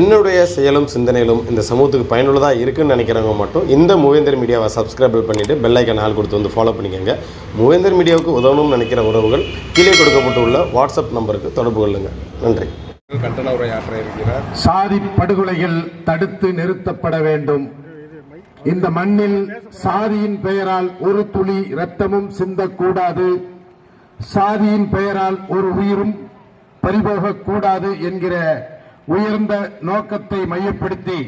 என்னுடைய செயலும் சிந்தனையிலும் இந்த சமூகத்துக்கு பயனுள்ளதாக இருக்குன்னு நினைக்கிறவங்க மட்டும் இந்த மூவேந்தர் மீடியாவை சப்ஸ்கிரைப் பண்ணிவிட்டு பெல்லைக்கன் ஆள் கொடுத்து வந்து ஃபாலோ பண்ணிக்கோங்க. மூவேந்தர் மீடியாவுக்கு உதவணும்னு நினைக்கிற உறவுகள் கீழே கொடுக்கப்பட்டுள்ள வாட்ஸ்அப் நம்பருக்கு தொடர்பு கொள்ளுங்கள் நன்றி. கண்டன உரையாற்ற இருக்கிறார் சாதி படுகொலைகள் தடுத்து நிறுத்தப்பட வேண்டும். இந்த மண்ணில் சாதியின் பெயரால் ஒரு துளி ரத்தமும் சிந்தக்கூடாது. சாதியின் பெயரால் ஒரு உயிரும் பறிபோகக்கூடாது என்கிற உயர்ந்த நோக்கத்தை மையப்படுத்தி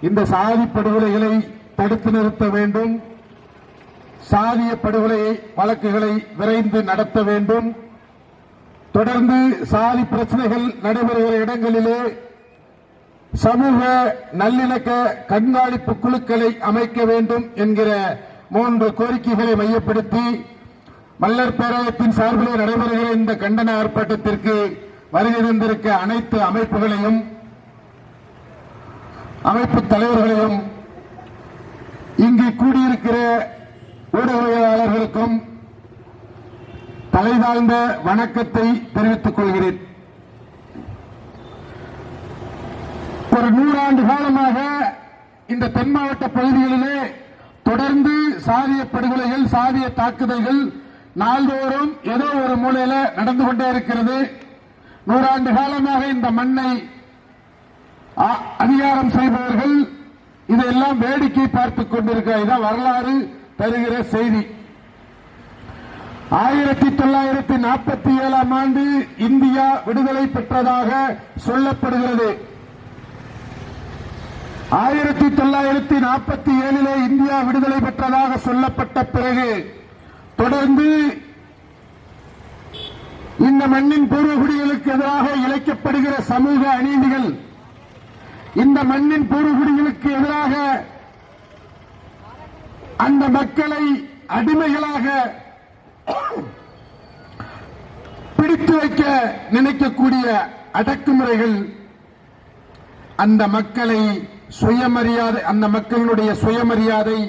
இந்த சாதி படுகொலைகளை தடுத்து நிறுத்த வேண்டும். சாதிய படுகொலை வழக்குகளை விரைந்து நடத்த வேண்டும். தொடர்ந்து சாதி பிரச்சனைகள் நடைபெறுகிற இடங்களிலே சமூக நல்லிணக்க கண்காணிப்பு குழுக்களை அமைக்க வேண்டும் என்கிற மூன்று கோரிக்கைகளை மையப்படுத்தி மல்லர் பேரவைத்தின் சார்பிலே நடைபெறுகிற இந்த கண்டன ஆர்ப்பாட்டத்திற்கு வருகிறந்திருக்க அனைத்து அமைப்புகளையும் அமைப்பு தலைவர்களையும் இங்கு கூடியிருக்கிற ஊடகவியலாளர்களுக்கும் தலைதாழ்ந்த வணக்கத்தை தெரிவித்துக் கொள்கிறேன். ஒரு நூறாண்டு காலமாக இந்த தென் மாவட்ட பகுதிகளிலே தொடர்ந்து சாதிய படுகொலைகள் சாதிய தாக்குதல்கள் நாள்தோறும் ஏதோ ஒரு மூலையில நடந்து கொண்டே இருக்கிறது. நூறாண்டு காலமாக இந்த மண்ணை அ- அதிகாரம் செய்பவர்கள் இதையெல்லாம் வேடிக்கை பார்த்துக் கொண்டிருக்க இதான் வரலாறு தருகிற செய்தி. ஆயிரத்தி தொள்ளாயிரத்தி நாற்பத்தி ஏழாம் ஆண்டு இந்தியா விடுதலை பெற்றதாக சொல்லப்படுகிறது. ஆயிரத்தி தொள்ளாயிரத்தி நாற்பத்தி ஏழிலே இந்தியா விடுதலை பெற்றதாக சொல்லப்பட்ட பிறகு தொடர்ந்து இந்த மண்ணின் பூர்வகுடிகளுக்கு எதிராக இழைக்கப்படுகிற சமூக அநீதிகள் இந்த மண்ணின் பூர்வகுடிகளுக்கு எதிராக அந்த மக்களை அடிமைகளாக பிடித்து வைக்க நினைக்கக்கூடிய அடக்குமுறைகள் அந்த மக்களை சுயமரியாதை அந்த மக்களுடைய சுயமரியாதை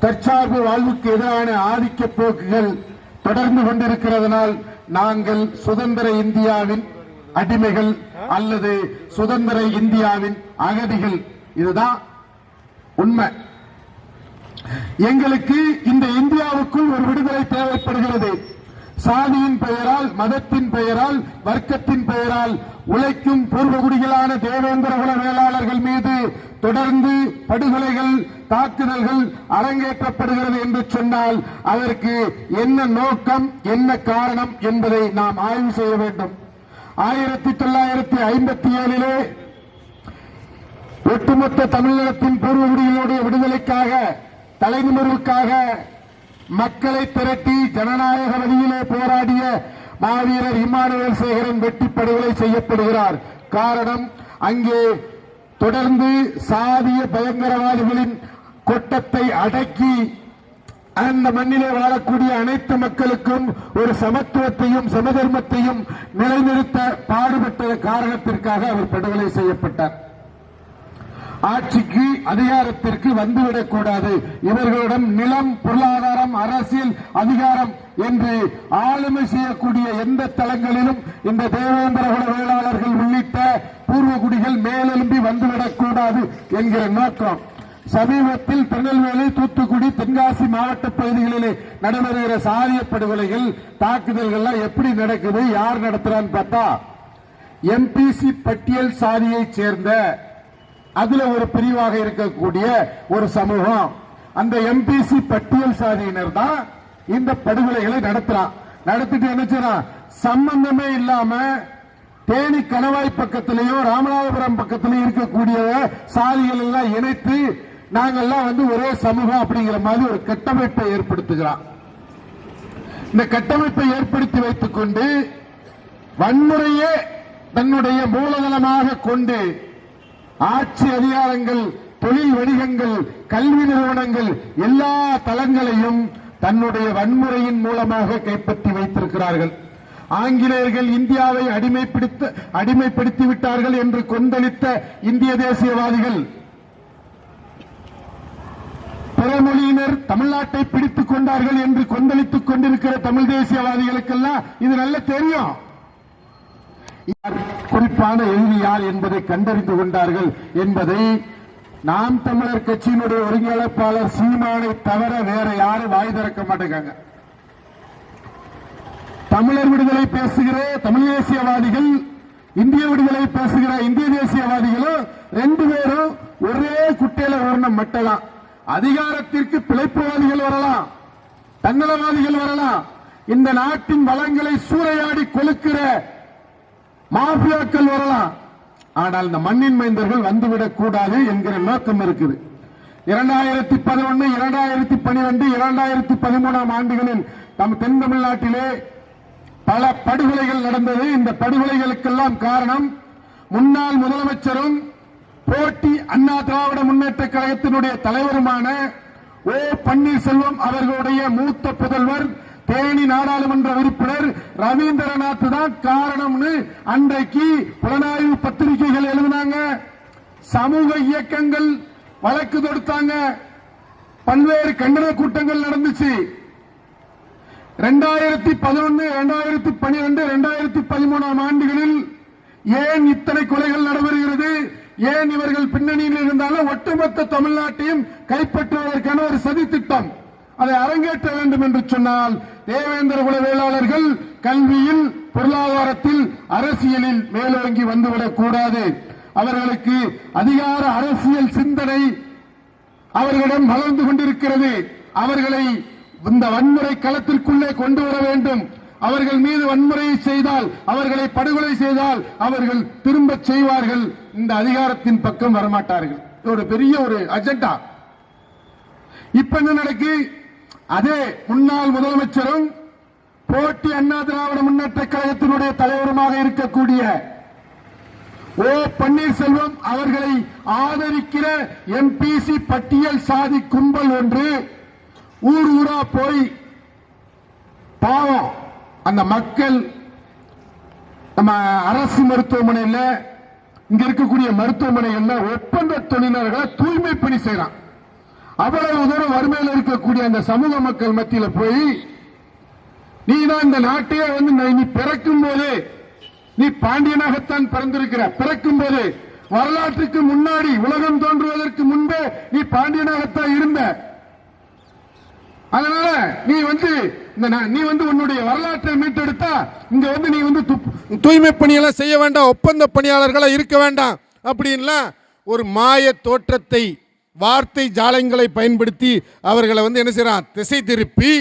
தற்சார்பு வாழ்வுக்கு எதிரான ஆதிக்க போக்குகள் தொடர்ந்து கொண்டிருக்கிறதனால் நாங்கள் சுதந்திர இந்தியாவின் அடிமைகள் அல்லது சுதந்திர இந்தியாவின் அகதிகள். இதுதான் உண்மை. எங்களுக்கு இந்த இந்தியாவுக்குள் ஒரு விடுதலை தேவைப்படுகிறது. சாதியின் பெயரால் மதத்தின் பெயரால் வர்க்கத்தின் பெயரால் உழைக்கும் பூர்வகுடிகளான தேவேந்திர குல வேளாளர்கள் மீது தொடர்ந்து படுகொலைகள் தாக்குதல்கள் அரங்கேற்றப்படுகிறது என்று சொன்னால் அதற்கு என்ன நோக்கம் என்ன காரணம் என்பதை நாம் ஆய்வு செய்ய வேண்டும். ஆயிரத்தி தொள்ளாயிரத்தி ஐம்பத்தி ஏழிலே ஒட்டுமொத்த தமிழகத்தின் பூர்வகுடிகளுடைய விடுதலைக்காக தலைநிமிர்வுக்காக மக்களை திரட்டி ஜனநாயக வழியிலே போராடிய மாவீரர் இமானுவேல் சேகரன் வெட்டி படுகொலை செய்யப்படுகிறார். காரணம் அங்கே தொடர்ந்து சாதிய பயங்கரவாதிகளின் கொட்டத்தை அடக்கி அந்த மண்ணிலே வாழக்கூடிய அனைத்து மக்களுக்கும் ஒரு சமத்துவத்தையும் சமதர்மத்தையும் நிலைநிறுத்த பாடுபட்ட காரணத்திற்காக அவர் படுகொலை செய்யப்பட்டார். ஆட்சிக்கு அதிகாரத்திற்கு வந்துவிடக் கூடாது. இவர்களிடம் நிலம் பொருளாதாரம் அரசியல் அதிகாரம் என்று ஆளுமை செய்யக்கூடிய எந்த தளங்களிலும் இந்த தேவேந்திர குல வேளாளர்கள் உள்ளிட்ட பூர்வகுடிகள் மேலெலும்பி வந்துவிடக் கூடாது என்கிற நோக்கம். சமீபத்தில் திருநெல்வேலி தூத்துக்குடி தென்காசி மாவட்ட பகுதிகளிலே நடைபெறுகிற சாதிய படுகொலைகள் தாக்குதல்கள்லாம் எப்படி நடக்குது யார் நடத்துறான்னு பார்த்தா எம்பிசி பட்டியல் சாதியைச் சேர்ந்த அதுல ஒரு பிரிவாக இருக்கக்கூடிய ஒரு சமூகம். அந்த எம்பிசி பட்டியல் சாதியினர் தான் இந்த படுகொலைகளை நடத்துறான். நடத்திட்டு என்ன சம்பந்தமே இல்லாம தேனி கணவாய் பக்கத்திலேயோ ராமநாதபுரம் பக்கத்திலேயோ இருக்கக்கூடிய சாதிகள் எல்லாம் இணைத்து நாங்கெல்லாம் வந்து ஒரே சமூகம் அப்படிங்கிற மாதிரி ஒரு கட்டமைப்பை ஏற்படுத்துகிறான் இந்த கட்டமைப்பை ஏற்படுத்தி வைத்துக் கொண்டு வன்முறையே தன்னுடைய மூலதனமாக கொண்டு ஆட்சி அதிகாரங்கள் தொழில் வணிகங்கள் கல்வி நிறுவனங்கள் எல்லா தளங்களையும் தன்னுடைய வன்முறையின் மூலமாக கைப்பற்றி வைத்திருக்கிறார்கள். ஆங்கிலேயர்கள் இந்தியாவை அடிமைப்படுத்த அடிமைப்படுத்தி விட்டார்கள் என்று கொந்தளித்த இந்திய தேசியவாதிகள் பிறமொழியினர் தமிழ்நாட்டை பிடித்துக் கொண்டார்கள் என்று கொந்தளித்துக் கொண்டிருக்கிற தமிழ் தேசியவாதிகளுக்கெல்லாம் இது நல்ல தெரியும். யார் குறிப்பான எழுதி யார் என்பதை கண்டறிந்து கொண்டார்கள் என்பதை நாம் தமிழர் கட்சியினுடைய ஒருங்கிணைப்பாளர் சீமானை தவிர வேற யாரும் வாய் திறக்க மாட்டேங்காங்க. தமிழர் விடுதலை பேசுகிற தமிழ் தேசியவாதிகள் இந்திய விடுதலை பேசுகிற இந்திய தேசியவாதிகளும் ரெண்டு பேரும் ஒரே குட்டையில ஊர்ணம் மட்டலாம் அதிகாரத்திற்கு பிழைப்புவாதிகள் வரலாம் தன்னலவாதிகள் வரலாம். இந்த நாட்டின் வளங்களை சூறையாடி கொழுக்கிற மாஃபியாக்கள் வரலாம். ஆனால் இந்த மண்ணின் மைந்தர்கள் வந்துவிடக் கூடாது என்கிற நோக்கம் இருக்குது. இரண்டாயிரத்தி பதினொன்று இரண்டாயிரத்தி பனிரெண்டு இரண்டாயிரத்தி பதிமூணாம் ஆண்டுகளில் நம் தென் தமிழ்நாட்டிலே பல படுகொலைகள் நடந்தது. இந்த படுகொலைகளுக்கெல்லாம் காரணம் முன்னாள் முதலமைச்சரும் போட்டி அண்ணா திராவிட முன்னேற்ற கழகத்தினுடைய தலைவருமான ஓ பன்னீர்செல்வம் அவர்களுடைய மூத்த புதல்வர் தேனி நாடாளுமன்ற உறுப்பினர் ரவீந்திரநாத் தான் காரணம்னு அன்றைக்கு புலனாய்வு பத்திரிகைகள் எழுதினாங்க. சமூக இயக்கங்கள் வழக்கு தொடுத்தாங்க. பல்வேறு கண்டன கூட்டங்கள் நடந்துச்சு. ரெண்டாயிரத்தி பதினொன்னு ரெண்டாயிரத்தி பனிரெண்டு ரெண்டாயிரத்தி பதிமூணாம் ஆண்டுகளில் ஏன் இத்தனை கொலைகள் நடைபெறுகிறது? ஏன் இவர்கள் பின்னணியில் இருந்தாலும் ஒட்டுமொத்த தமிழ்நாட்டையும் கைப்பற்றுவதற்கான ஒரு சதித்திட்டம். அதை அரங்கேற்ற வேண்டும் என்று சொன்னால் தேவேந்திர குல வேளாளர்கள் கல்வியில் பொருளாதாரத்தில் அரசியலில் மேலோங்கி வந்துவிடக் கூடாது அவர்களுக்கு அதிகார அரசியல் சிந்தனை அவர்களிடம் வளர்ந்து கொண்டிருக்கிறது. அவர்களை இந்த வன்முறை களத்திற்குள்ளே கொண்டு வர வேண்டும். அவர்கள் மீது வன்முறையை செய்தால் அவர்களை படுகொலை செய்தால் அவர்கள் திரும்ப செய்வார்கள். இந்த அதிகாரத்தின் பக்கம் வரமாட்டார்கள். ஒரு பெரிய ஒரு அஜெண்டா இப்ப என்ன நடக்கு? அதே முன்னாள் முதலமைச்சரும் போட்டி அண்ணா திராவிட முன்னேற்ற கழகத்தினுடைய தலைவருமாக இருக்கக்கூடிய ஓ பன்னீர்செல்வம் அவர்களை ஆதரிக்கிற எம்பிசி பட்டியல் சாதி கும்பல் ஒன்று ஊர் ஊரா போய் பாவம். அந்த மக்கள் நம்ம அரசு மருத்துவமனையில் இங்க இருக்கக்கூடிய மருத்துவமனைகள்ல ஒப்பந்த தொழிலாளர்களை தூய்மை பணி செய்யறான். அவ்வளவு தூரம் வறுமையில் இருக்கக்கூடிய அந்த சமூக மக்கள் மத்தியில் போய் நீ தான் இந்த நாட்டையே வந்து நீ- பிறக்கும் போது நீ பாண்டியனாகத்தான் பிறந்திருக்கிற. பிறக்கும் போது வரலாற்றுக்கு முன்னாடி உலகம் தோன்றுவதற்கு முன்பே நீ பாண்டியனாகத்தான் இருந்த. அதனால நீ வந்து நீ வந்து உன்னுடைய வரலாற்றை மீட்டெடுத்தா இங்க வந்து நீ வந்து தூய்மை பணியெல்லாம் செய்ய வேண்டாம். ஒப்பந்த பணியாளர்களா இருக்க வேண்டாம். அப்படின்லாம் ஒரு மாய தோற்றத்தை வார்த்தை ஜாலங்களை பயன்படுத்தி அவர்களை வந்து என்ன செய்யறான் திசை திருப்பி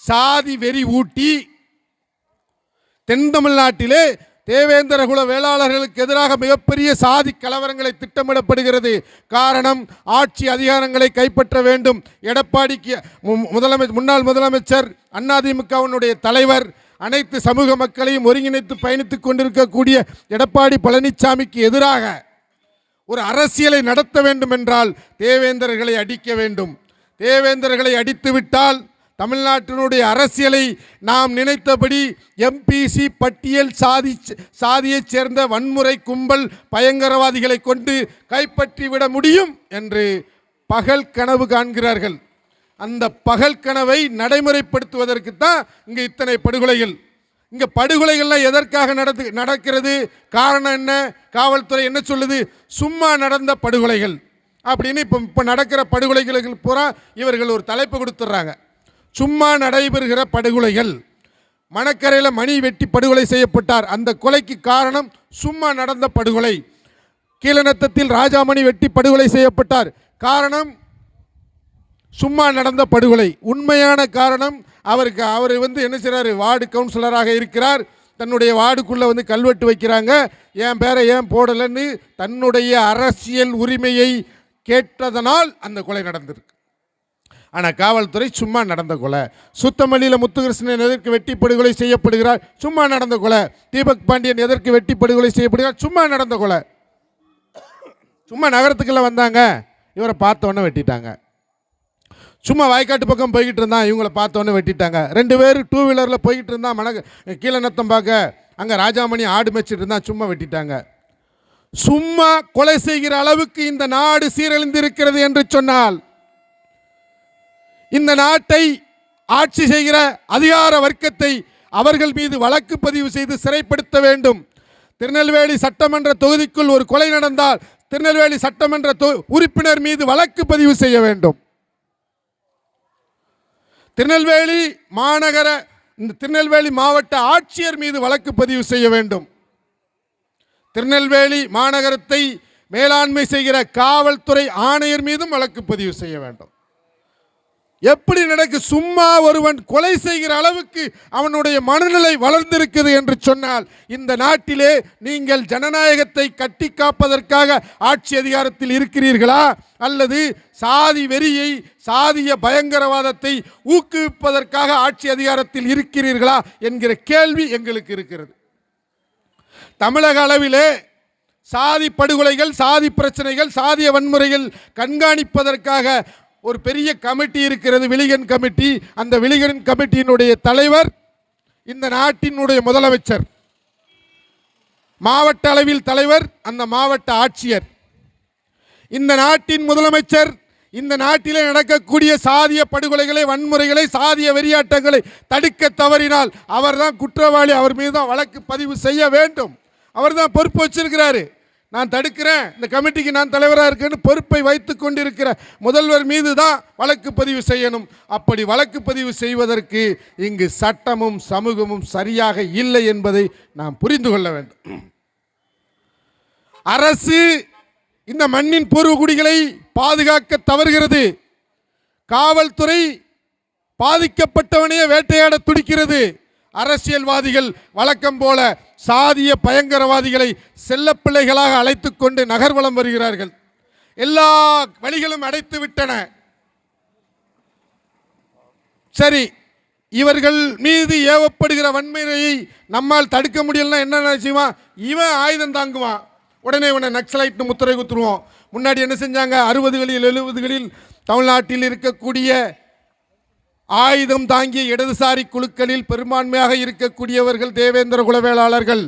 சாதி வெறி ஊட்டி தென் தமிழ்நாட்டிலே தேவேந்திர குல வேளாளர்களுக்கு எதிராக மிகப்பெரிய சாதி கலவரங்களை திட்டமிடப்படுகிறது. காரணம் ஆட்சி அதிகாரங்களை கைப்பற்ற வேண்டும். எடப்பாடிக்கு மு- முன்னாள் முதலமைச்சர் அதிமுகவினுடைய தலைவர் அனைத்து சமூக மக்களையும் ஒருங்கிணைத்து பயணித்துக் கொண்டிருக்கக்கூடிய எடப்பாடி பழனிசாமிக்கு எதிராக ஒரு அரசியலை நடத்த வேண்டும் என்றால் தேவேந்திரர்களை அடிக்க வேண்டும். தேவேந்திரர்களை அடித்துவிட்டால் தமிழ்நாட்டினுடைய அரசியலை நாம் நினைத்தபடி எம்பிசி பட்டியல் சாதி சாதியைச் சேர்ந்த வன்முறை கும்பல் பயங்கரவாதிகளை கொண்டு கைப்பற்றிவிட முடியும் என்று பகல் கனவு காண்கிறார்கள். அந்த பகல் கனவை நடைமுறைப்படுத்துவதற்கு தான் இங்கே இத்தனை படுகொலைகள். இங்கே படுகொலைகள்லாம் எதற்காக நடத்து நடக்கிறது? காரணம் என்ன? காவல்துறை என்ன சொல்லுது? சும்மா நடந்த படுகொலைகள். அப்படின்னு இப்போ இப்போ நடக்கிற படுகொலைகளுக்கு பூரா இவர்கள் ஒரு தலைப்பு கொடுத்துட்றாங்க சும்மா நடைபெறுகிற படுகொலைகள். மணக்கரையில் மணி வெட்டி படுகொலை செய்யப்பட்டார். அந்த கொலைக்கு காரணம் சும்மா நடந்த படுகொலை. கீழநத்தத்தில் ராஜாமணி வெட்டி படுகொலை செய்யப்பட்டார். காரணம் சும்மா நடந்த படுகொலை. உண்மையான காரணம் அவருக்கு அவர் வந்து என்ன செய்கிறார் வார்டு கவுன்சிலராக இருக்கிறார். தன்னுடைய வார்டுக்குள்ளே வந்து கல்வெட்டு வைக்கிறாங்க. என் பேரை ஏன் போடலைன்னு தன்னுடைய அரசியல் உரிமையை கேட்டதனால் அந்த கொலை நடந்திருக்கு. ஆனால் காவல்துறை சும்மா நடந்த கொலை. சுத்தமல்லியில் முத்துகிருஷ்ணன் எதற்கு வெட்டி படுகொலை செய்யப்படுகிறார்? சும்மா நடந்த கொலை. தீபக் பாண்டியன் எதற்கு வெட்டி படுகொலை செய்யப்படுகிறார்? சும்மா நடந்த கொலை. சும்மா நகரத்துக்குள்ளே வந்தாங்க. இவரை பார்த்தவொன்னே வெட்டிட்டாங்க. சும்மா வாய்க்காட்டு பக்கம் போய்கிட்டு இருந்தான். இவங்கள பார்த்தோன்னே வெட்டிட்டாங்க. ரெண்டு பேர் டூ வீலரில் போய்கிட்டு இருந்தான் மன கீழே நத்தம் பார்க்க அங்கே ராஜாமணி ஆடு மேய்ச்சிட்டு இருந்தான் சும்மா வெட்டிட்டாங்க. சும்மா கொலை செய்கிற அளவுக்கு இந்த நாடு சீரழிந்திருக்கிறது என்று சொன்னால் இந்த நாட்டை ஆட்சி செய்கிற அதிகார வர்க்கத்தை அவர்கள் மீது வழக்கு பதிவு செய்து சிறைப்படுத்த வேண்டும். திருநெல்வேலி சட்டமன்ற தொகுதிக்குள் ஒரு கொலை நடந்தால் திருநெல்வேலி சட்டமன்ற உறுப்பினர் மீது வழக்கு பதிவு செய்ய வேண்டும். திருநெல்வேலி மாநகர இந்த திருநெல்வேலி மாவட்ட ஆட்சியர் மீது வழக்கு பதிவு செய்ய வேண்டும். திருநெல்வேலி மாநகரத்தை மேலாண்மை செய்கிற காவல்துறை ஆணையர் மீதும் வழக்கு பதிவு செய்ய வேண்டும். எப்படி நடக்கு? சும்மா ஒருவன் கொலை செய்கிற அளவுக்கு அவனுடைய மனநிலை வளர்ந்திருக்குது என்று சொன்னால் இந்த நாட்டிலே நீங்கள் ஜனநாயகத்தை கட்டி காப்பதற்காக ஆட்சி அதிகாரத்தில் இருக்கிறீர்களா? அல்லது சாதி வெறியை சாதிய பயங்கரவாதத்தை ஊக்குவிப்பதற்காக ஆட்சி அதிகாரத்தில் இருக்கிறீர்களா என்கிற கேள்வி எங்களுக்கு இருக்கிறது. தமிழக அளவிலே சாதி படுகொலைகள் சாதி பிரச்சனைகள் சாதிய வன்முறைகள் கண்காணிப்பதற்காக ஒரு பெரிய கமிட்டி இருக்கிறது விலிகன் கமிட்டி. அந்த விலிகன் கமிட்டியினுடைய தலைவர் இந்த நாட்டினுடைய முதலமைச்சர். மாவட்ட அளவில் தலைவர் அந்த மாவட்ட ஆட்சியர். இந்த நாட்டின் முதலமைச்சர் இந்த நாட்டிலே நடக்கக்கூடிய சாதிய படுகொலைகளை வன்முறைகளை சாதிய வெறியாட்டங்களை தடுக்க தவறினால் அவர்தான் குற்றவாளி அவர் மீது தான் வழக்கு பதிவு செய்ய வேண்டும். அவர்தான் பொறுப்பு வச்சிருக்கிறாரு. நான் தடுக்கிறேன். இந்த கமிட்டிக்கு நான் தலைவராக இருக்கேன்னு பொறுப்பை வைத்து கொண்டிருக்கிற முதல்வர் மீது தான் வழக்கு பதிவு செய்யணும். அப்படி வழக்கு பதிவு செய்வதற்கு இங்கு சட்டமும் சமூகமும் சரியாக இல்லை என்பதை நாம் புரிந்து கொள்ள வேண்டும். அரசு இந்த மண்ணின் பூர்வகுடிகளை பாதுகாக்க தவறுகிறது. காவல்துறை பாதிக்கப்பட்டவனையே வேட்டையாட துடிக்கிறது. அரசியல்வாதிகள் வழக்கம் போல சாதிய பயங்கரவாதிகளை செல்லப்பிள்ளைகளாக அழைத்து கொண்டு நகர்வலம் வருகிறார்கள். எல்லா வழிகளும் அடைத்து விட்டன. சரி இவர்கள் மீது ஏவப்படுகிற வன்முறையை நம்மால் தடுக்க முடியலன்னா என்ன செய்வான் இவன் ஆயுதம் தாங்குவான். உடனே இவனை நக்சலைட்னு முத்திரை குத்துருவோம். முன்னாடி என்ன செஞ்சாங்க? அறுபதுகளில் எழுபதுகளில் தமிழ்நாட்டில் இருக்கக்கூடிய ஆயுதம் தாங்கிய இடதுசாரி குழுக்களில் பெரும்பான்மையாக இருக்கக்கூடியவர்கள் தேவேந்திர குலவேளாளர்கள்.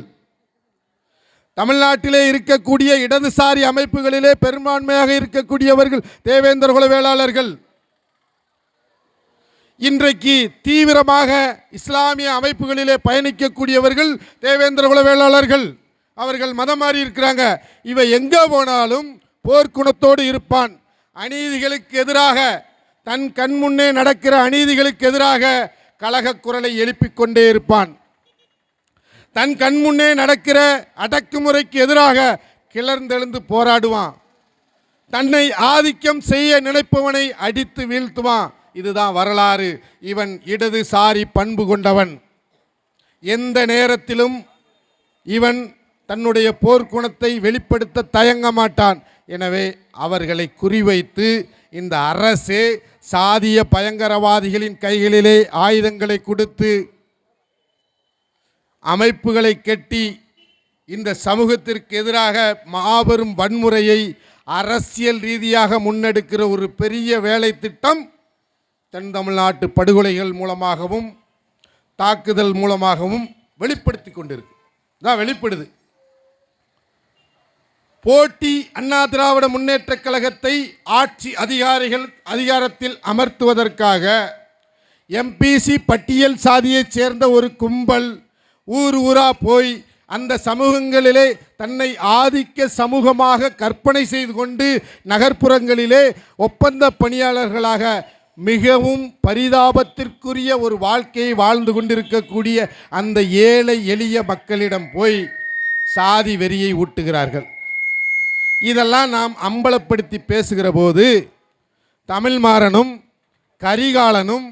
தமிழ்நாட்டிலே இருக்கக்கூடிய இடதுசாரி அமைப்புகளிலே பெரும்பான்மையாக இருக்கக்கூடியவர்கள் தேவேந்திர குலவேளாளர்கள். இன்றைக்கு தீவிரமாக இஸ்லாமிய அமைப்புகளிலே பயணிக்கக்கூடியவர்கள் தேவேந்திர குலவேளாளர்கள். அவர்கள் மதம் மாறி இருக்கிறாங்க. இவை எங்கே போனாலும் போர்க்குணத்தோடு இருப்பான். அநீதிகளுக்கு எதிராக தன் கண் முன்னே நடக்கிற அநீதிகளுக்கு எதிராக கலகக் குரலை எழுப்பிக் கொண்டே இருப்பான். தன் கண் முன்னே நடக்கிற அடக்குமுறைக்கு எதிராக கிளர்ந்தெழுந்து போராடுவான். தன்னை ஆதிக்கம் செய்ய நினைப்பவனை அடித்து வீழ்த்துவான். இதுதான் வரலாறு. இவன் இடதுசாரி பண்பு கொண்டவன். எந்த நேரத்திலும் இவன் தன்னுடைய போர்க்குணத்தை வெளிப்படுத்த தயங்க மாட்டான். எனவே அவர்களை குறிவைத்து இந்த அரசே சாதிய பயங்கரவாதிகளின் கைகளிலே ஆயுதங்களை கொடுத்து அமைப்புகளை கட்டி இந்த சமூகத்திற்கு எதிராக மாபெரும் வன்முறையை அரசியல் ரீதியாக முன்னெடுக்கிற ஒரு பெரிய வேலை திட்டம் தென் தமிழ்நாட்டு படுகொலைகள் மூலமாகவும் தாக்குதல் மூலமாகவும் வெளிப்படுத்தி கொண்டிருக்கு. தான் வெளிப்படுது. போட்டி அண்ணா திராவிட முன்னேற்ற கழகத்தை ஆட்சி அதிகாரிகள் அதிகாரத்தில் அமர்த்துவதற்காக எம்பிசி பட்டியல் சாதியைச் சேர்ந்த ஒரு கும்பல் ஊர் ஊரா போய் அந்த சமூகங்களிலே தன்னை ஆதிக்க சமூகமாக கற்பனை செய்து கொண்டு நகர்ப்புறங்களிலே ஒப்பந்த பணியாளர்களாக மிகவும் பரிதாபத்திற்குரிய ஒரு வாழ்க்கையை வாழ்ந்து கொண்டிருக்கக்கூடிய அந்த ஏழை எளிய மக்களிடம் போய் சாதி வெறியை ஊட்டுகிறார்கள். இதெல்லாம் நாம் அம்பலப்படுத்தி பேசுகிற போது தமிழ்மாறனும் கரிகாலனும்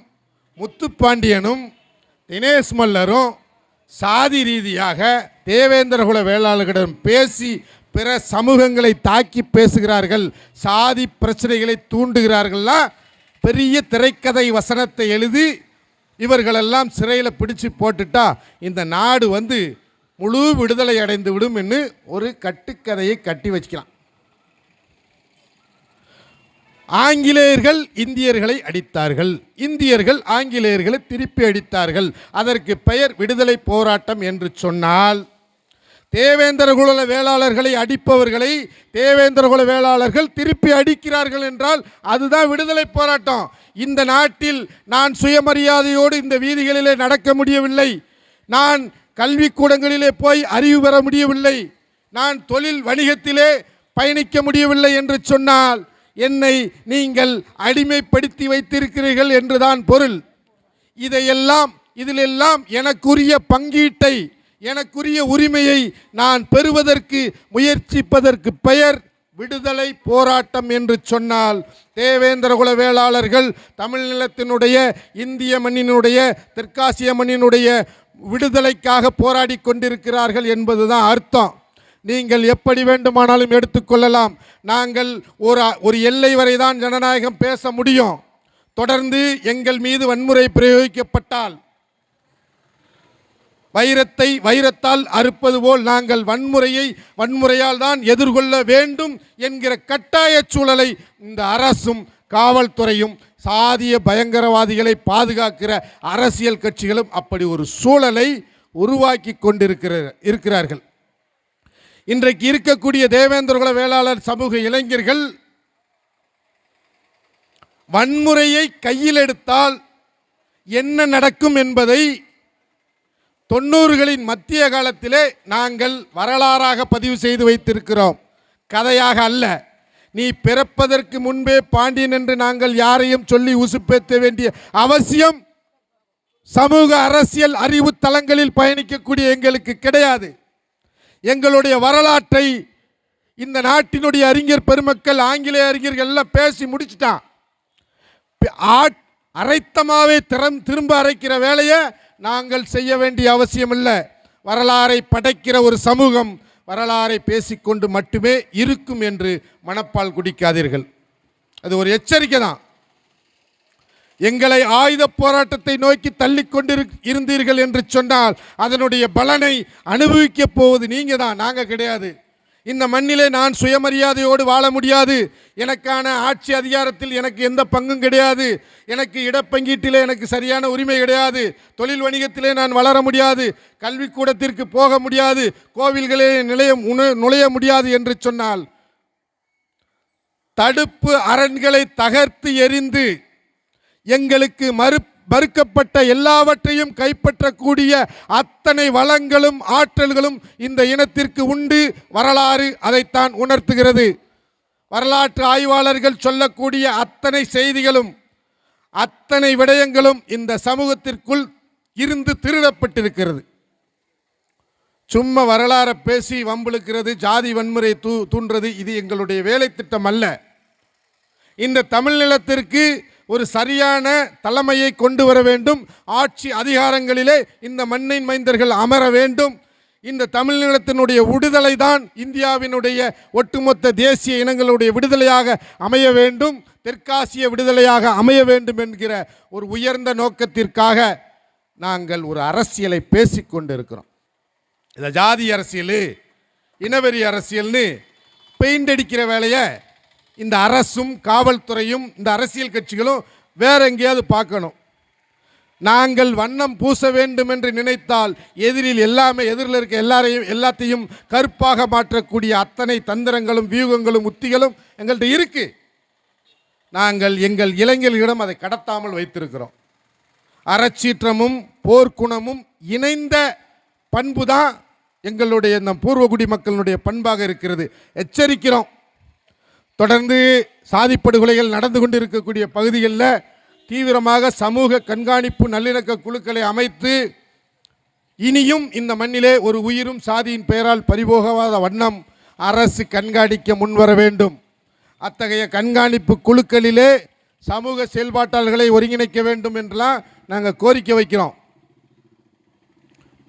முத்துப்பாண்டியனும் தினேஷ் மல்லரும் சாதி ரீதியாக தேவேந்திரகுல வேளாளர்களிடம் பேசி பிற சமூகங்களை தாக்கி பேசுகிறார்கள் சாதி பிரச்சனைகளை தூண்டுகிறார்கள்லாம் பெரிய திரைக்கதை வசனத்தை எழுதி இவர்களெல்லாம் சிறையில் பிடிச்சு போட்டுட்டா இந்த நாடு வந்து முழு விடுதலை அடைந்து விடும் என்று ஒரு கட்டுக்கதையை கட்டி வச்சுக்கலாம். ஆங்கிலேயர்கள் இந்தியர்களை அடித்தார்கள். இந்தியர்கள் ஆங்கிலேயர்களை திருப்பி அடித்தார்கள். அதற்கு பெயர் விடுதலை போராட்டம் என்று சொன்னால் தேவேந்திரகுல வேளாளர்களை அடிப்பவர்களை தேவேந்திரகுல வேளாளர்கள் திருப்பி அடிக்கிறார்கள் என்றால் அதுதான் விடுதலை போராட்டம். இந்த நாட்டில் நான் சுயமரியாதையோடு இந்த வீதிகளிலே நடக்க முடியவில்லை. நான் கல்விக்கூடங்களிலே போய் அறிவு பெற முடியவில்லை. நான் தொழில் வணிகத்திலே பயணிக்க முடியவில்லை என்று சொன்னால் என்னை நீங்கள் அடிமைப்படுத்தி வைத்திருக்கிறீர்கள் என்றுதான் பொருள். இதையெல்லாம் இதிலெல்லாம் எனக்குரிய பங்கீட்டை எனக்குரிய உரிமையை நான் பெறுவதற்கு முயற்சிப்பதற்கு பெயர் விடுதலை போராட்டம் என்று சொன்னால் தேவேந்திரகுல வேளாளர்கள் தமிழ் நிலத்தினுடைய இந்திய மண்ணினுடைய தெற்காசிய மண்ணினுடைய விடுதலைக்காக போராடி கொண்டிருக்கிறார்கள் என்பதுதான் அர்த்தம். நீங்கள் எப்படி வேண்டுமானாலும் எடுத்துக்கொள்ளலாம். நாங்கள் ஒரு ஒரு எல்லை வரை தான் ஜனநாயகம் பேச முடியும். தொடர்ந்து எங்கள் மீது வன்முறை பிரயோகிக்கப்பட்டால் வைரத்தை வைரத்தால் அறுப்பது போல் நாங்கள் வன்முறையை வன்முறையால் தான் எதிர்கொள்ள வேண்டும் என்கிற கட்டாய சூழலை இந்த அரசும் காவல்துறையும் சாதிய பயங்கரவாதிகளை பாதுகாக்கிற அரசியல் கட்சிகளும் அப்படி ஒரு சூழலை உருவாக்கி கொண்டிருக்கிற இருக்கிறார்கள். இன்றைக்கு இருக்கக்கூடிய தேவேந்திரகுல வேளாளர் சமூக இளைஞர்கள் வன்முறையை கையில் எடுத்தால் என்ன நடக்கும் என்பதை தொண்ணூறுகளின் மத்திய காலத்திலே நாங்கள் வரலாறாக பதிவு செய்து வைத்திருக்கிறோம். கதையாக அல்ல. நீ பிறப்பதற்கு முன்பே பாண்டியன் என்று நாங்கள் யாரையும் சொல்லி உசுப்பேற்ற வேண்டிய அவசியம் சமூக அரசியல் அறிவு தளங்களில் பயணிக்கக்கூடிய எங்களுக்கு கிடையாது. எங்களுடைய வரலாற்றை இந்த நாட்டினுடைய அறிஞர் பெருமக்கள் ஆங்கிலேய அறிஞர்கள் எல்லாம் பேசி முடிச்சிட்டான். ஆட்- அரைத்தமாவே திறம் திரும்ப அரைக்கிற வேலையை நாங்கள் செய்ய வேண்டிய அவசியம் இல்லை. வரலாறை படைக்கிற ஒரு சமூகம் வரலாறை பேசிக்கொண்டு மட்டுமே இருக்கும் என்று மனப்பால் குடிக்காதீர்கள். அது ஒரு எச்சரிக்கை தான். எங்களை ஆயுத போராட்டத்தை நோக்கி தள்ளிக்கொண்டு இருந்தீர்கள் என்று சொன்னால் அதனுடைய பலனை அனுபவிக்கப் போவது நீங்கள் தான் நாங்கள் கிடையாது. இந்த மண்ணிலே நான் சுயமரியாதையோடு வாழ முடியாது. எனக்கான ஆட்சி அதிகாரத்தில் எனக்கு எந்த பங்கும் கிடையாது. எனக்கு இடப்பங்கீட்டிலே எனக்கு சரியான உரிமை கிடையாது. தொழில் வணிகத்திலே நான் வளர முடியாது. கல்விக்கூடத்திற்கு போக முடியாது. கோவில்களே நிலைய உண- நுழைய முடியாது என்று சொன்னால் தடுப்பு அரண்களை தகர்த்து எறிந்து எங்களுக்கு மறு மறுக்கப்பட்ட எல்லாவற்றையும் கைப்பற்றக்கூடிய அத்தனை வளங்களும் ஆற்றல்களும் இந்த இனத்திற்கு உண்டு. வரலாறு அதைத்தான் உணர்த்துகிறது. வரலாற்று ஆய்வாளர்கள் சொல்லக்கூடிய அத்தனை செய்திகளும் அத்தனை விடயங்களும் இந்த சமூகத்திற்குள் இருந்து திருடப்பட்டிருக்கிறது. சும்மா வரலாறை பேசி வம்பிழுக்கிறது ஜாதி வன்முறை தூ தூண்டுறது இது எங்களுடைய வேலை திட்டம் அல்ல. இந்த தமிழ் நிலத்திற்கு ஒரு சரியான தலைமையை கொண்டு வர வேண்டும். ஆட்சி அதிகாரங்களிலே இந்த மண்ணின் மைந்தர்கள் அமர வேண்டும். இந்த தமிழ்நிலத்தினுடைய விடுதலை தான் இந்தியாவினுடைய ஒட்டுமொத்த தேசிய இனங்களுடைய விடுதலையாக அமைய வேண்டும். தெற்காசிய விடுதலையாக அமைய வேண்டும் என்கிற ஒரு உயர்ந்த நோக்கத்திற்காக நாங்கள் ஒரு அரசியலை பேசிக்கொண்டு இருக்கிறோம் இந்த ஜாதி அரசியல் இனவெறி அரசியல்னு பெயிண்ட் அடிக்கிற வேலையை இந்த அரசும் காவல்துறையும் இந்த அரசியல் கட்சிகளும் வேற எங்கேயாவது பார்க்கணும். நாங்கள் வண்ணம் பூச வேண்டும் என்று நினைத்தால் எதிரில் எல்லாமே எதிரில் இருக்க எல்லாரையும் எல்லாத்தையும் கருப்பாக மாற்றக்கூடிய அத்தனை தந்திரங்களும் வியூகங்களும் உத்திகளும் எங்கள்கிட்ட இருக்கு. நாங்கள் எங்கள் இளைஞர்களிடம் அதை கடத்தாமல் வைத்திருக்கிறோம். அறச்சீற்றமும் போர்க்குணமும் இணைந்த பண்பு தான் எங்களுடைய இந்த பூர்வகுடி மக்களுடைய பண்பாக இருக்கிறது. எச்சரிக்கிறோம். தொடர்ந்து சாதிப்படுகொலைகள் நடந்து கொண்டிருக்கக்கூடிய பகுதிகளில் தீவிரமாக சமூக கண்காணிப்பு நல்லிணக்க குழுக்களை அமைத்து இனியும் இந்த மண்ணிலே ஒரு உயிரும் சாதியின் பெயரால் பறிபோகாத வண்ணம் அரசு கண்காணிக்க முன்வர வேண்டும். அத்தகைய கண்காணிப்பு குழுக்களிலே சமூக செயல்பாட்டாளர்களை ஒருங்கிணைக்க வேண்டும் என்றெல்லாம் நாங்கள் கோரிக்கை வைக்கிறோம்.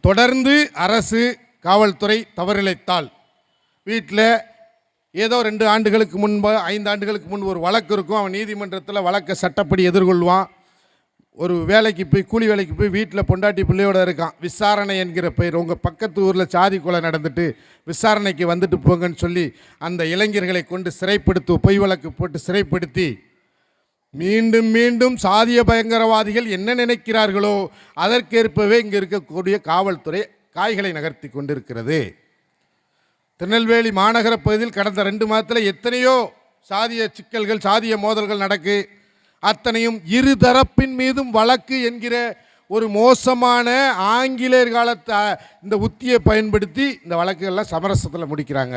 தொடர்ந்து அரசு காவல்துறை தவறிழைத்தால் வீட்டில் ஏதோ ரெண்டு ஆண்டுகளுக்கு முன்பு ஐந்து ஆண்டுகளுக்கு முன்பு ஒரு வழக்கு இருக்கும். அவன் நீதிமன்றத்தில் வழக்கை சட்டப்படி எதிர்கொள்வான். ஒரு வேலைக்கு போய் கூலி வேலைக்கு போய் வீட்டில் பொண்டாட்டி பிள்ளையோட இருக்கான். விசாரணை என்கிற பெயர். உங்கள் பக்கத்து ஊரில் சாதி கொலை நடந்துட்டு விசாரணைக்கு வந்துட்டு போங்கன்னு சொல்லி அந்த இளைஞர்களை கொண்டு சிறைப்படுத்து பொய் வழக்கு போட்டு சிறைப்படுத்தி மீண்டும் மீண்டும் சாதிய பயங்கரவாதிகள் என்ன நினைக்கிறார்களோ அதற்கேற்பவே இங்கே இருக்கக்கூடிய காவல்துறை காய்களை நகர்த்தி கொண்டிருக்கிறது. திருநெல்வேலி மாநகர பகுதியில் கடந்த ரெண்டு மாதத்தில் எத்தனையோ சாதிய சிக்கல்கள் சாதிய மோதல்கள் நடக்கு. அத்தனையும் இரு தரப்பின் மீதும் வழக்கு என்கிற ஒரு மோசமான ஆங்கிலேயர் காலத்தை இந்த உத்தியை பயன்படுத்தி இந்த வழக்குகள்லாம் சமரசத்தில் முடிக்கிறாங்க.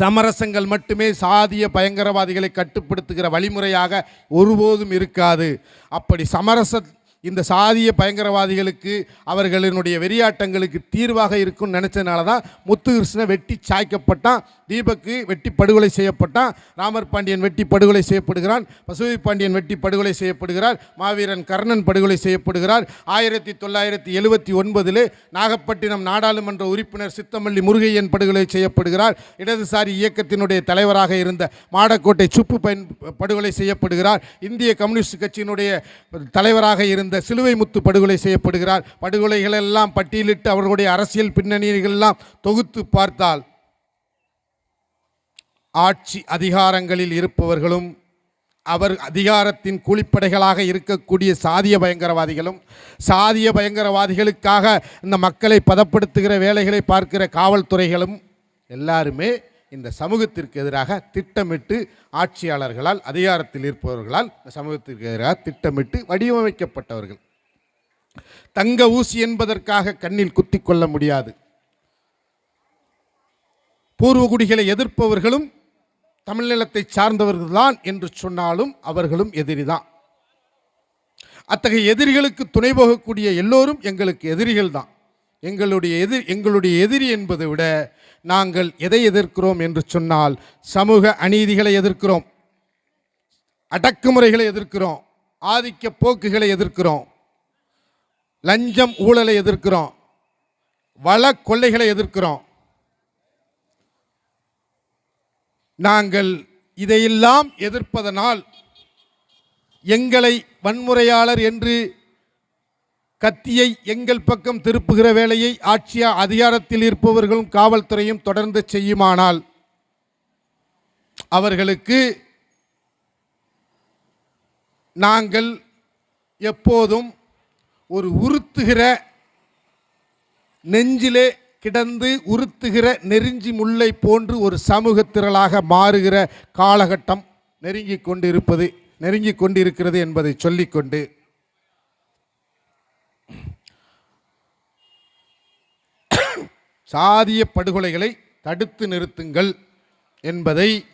சமரசங்கள் மட்டுமே சாதிய பயங்கரவாதிகளை கட்டுப்படுத்துகிற வழிமுறையாக ஒருபோதும் இருக்காது. அப்படி சமரச இந்த சாதிய பயங்கரவாதிகளுக்கு அவர்களினுடைய வெறியாட்டங்களுக்கு தீர்வாக இருக்கும்னு நினச்சதுனால தான் முத்துகிருஷ்ணன் வெட்டி சாய்க்கப்பட்டான் தீபக்கு வெட்டி படுகொலை செய்யப்பட்டான் ராமர் பாண்டியன் வெட்டி படுகொலை செய்யப்படுகிறான் பசுவை பாண்டியன் வெட்டி படுகொலை செய்யப்படுகிறார் மாவீரன் கர்ணன் படுகொலை செய்யப்படுகிறார். ஆயிரத்தி தொள்ளாயிரத்தி எழுபத்தி ஒன்பதில் நாகப்பட்டினம் நாடாளுமன்ற உறுப்பினர் சித்தமல்லி முருகையன் படுகொலை செய்யப்படுகிறார். இடதுசாரி இயக்கத்தினுடைய தலைவராக இருந்த மாடக்கோட்டை சுப்பு பயன் படுகொலை செய்யப்படுகிறார். இந்திய கம்யூனிஸ்ட் கட்சியினுடைய தலைவராக இருந்த சிலுவை முத்து படுகொலை செய்யப்படுகிறார். படுகொலைகள் எல்லாம் பட்டியலிட்டு அவர்களுடைய அரசியல் பின்னணிகளெல்லாம் தொகுத்து பார்த்தால் ஆட்சி அதிகாரங்களில் இருப்பவர்களும் அவர் அதிகாரத்தின் கூலிப்படைகளாக இருக்கக்கூடிய சாதிய பயங்கரவாதிகளும் சாதிய பயங்கரவாதிகளுக்காக இந்த மக்களை பதப்படுத்துகிற வேலைகளை பார்க்கிற காவல்துறைகளும் எல்லாருமே இந்த சமூகத்திற்கு எதிராக திட்டமிட்டு ஆட்சியாளர்களால் அதிகாரத்தில் இருப்பவர்களால் இந்த சமூகத்திற்கு எதிராக திட்டமிட்டு வடிவமைக்கப்பட்டவர்கள். தங்க ஊசி என்பதற்காக கண்ணில் குத்தி கொள்ள முடியாது. பூர்வகுடிகளை எதிர்ப்பவர்களும் தமிழ்நிலத்தை சார்ந்தவர்கள்தான் என்று சொன்னாலும் அவர்களும் எதிரிதான். அத்தகைய எதிரிகளுக்கு துணை போகக்கூடிய எல்லோரும் எங்களுக்கு எதிரிகள் தான் எங்களுடைய எதிர் எங்களுடைய எதிரி என்பதை விட நாங்கள் எதை எதிர்க்கிறோம் என்று சொன்னால் சமூக அநீதிகளை எதிர்க்கிறோம் அடக்குமுறைகளை எதிர்க்கிறோம் ஆதிக்க போக்குகளை எதிர்க்கிறோம் லஞ்சம் ஊழலை எதிர்க்கிறோம் வள கொள்ளைகளை எதிர்க்கிறோம். நாங்கள் இதையெல்லாம் எதிர்ப்பதனால் எங்களை வன்முறையாளர் என்று கத்தியை எங்கள் பக்கம் திருப்புகிற வேலையை ஆட்சியா அதிகாரத்தில் இருப்பவர்களும் காவல்துறையும் தொடர்ந்து செய்யுமானால் அவர்களுக்கு நாங்கள் எப்போதும் ஒரு உறுத்துகிற நெஞ்சிலே கிடந்து உறுத்துகிற நெருஞ்சி முல்லை போன்று ஒரு சமூக திரளாக மாறுகிற காலகட்டம் நெருங்கி கொண்டிருப்பது நெருங்கிக் கொண்டிருக்கிறது என்பதை சொல்லிக்கொண்டு சாதிய படுகொலைகளை தடுத்து நிறுத்துங்கள் என்பதை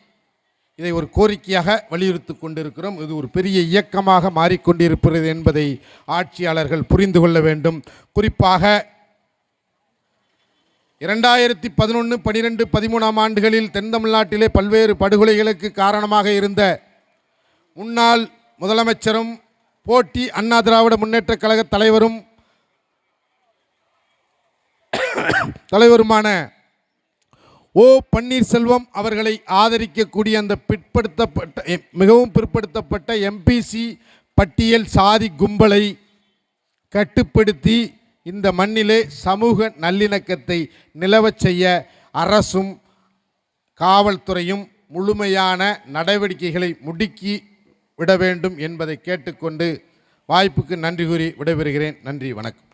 இதை ஒரு கோரிக்கையாக வலியுறுத்தி கொண்டிருக்கிறோம். இது ஒரு பெரிய இயக்கமாக மாறிக்கொண்டிருக்கிறது என்பதை ஆட்சியாளர்கள் புரிந்து கொள்ள வேண்டும். குறிப்பாக இரண்டாயிரத்தி பதினொன்று பனிரெண்டு பதிமூணாம் ஆண்டுகளில் தென் தமிழ்நாட்டிலே பல்வேறு படுகொலைகளுக்கு காரணமாக இருந்த முன்னாள் முதலமைச்சரும் போட்டி அண்ணா திராவிட முன்னேற்ற கழக தலைவரும் தலைவருமான ஓ பன்னீர்செல்வம் அவர்களை ஆதரிக்கக்கூடிய அந்த பிற்படுத்தப்பட்ட மிகவும் பிற்படுத்தப்பட்ட எம்பிசி பட்டியல் சாதி கும்பலை கட்டுப்படுத்தி இந்த மண்ணிலே சமூக நல்லிணக்கத்தை நிலவச் செய்ய அரசும் காவல்துறையும் முழுமையான நடவடிக்கைகளை முடுக்கி விட வேண்டும் என்பதை கேட்டுக்கொண்டு வாய்ப்புக்கு நன்றி கூறி விடைபெறுகிறேன். நன்றி வணக்கம்.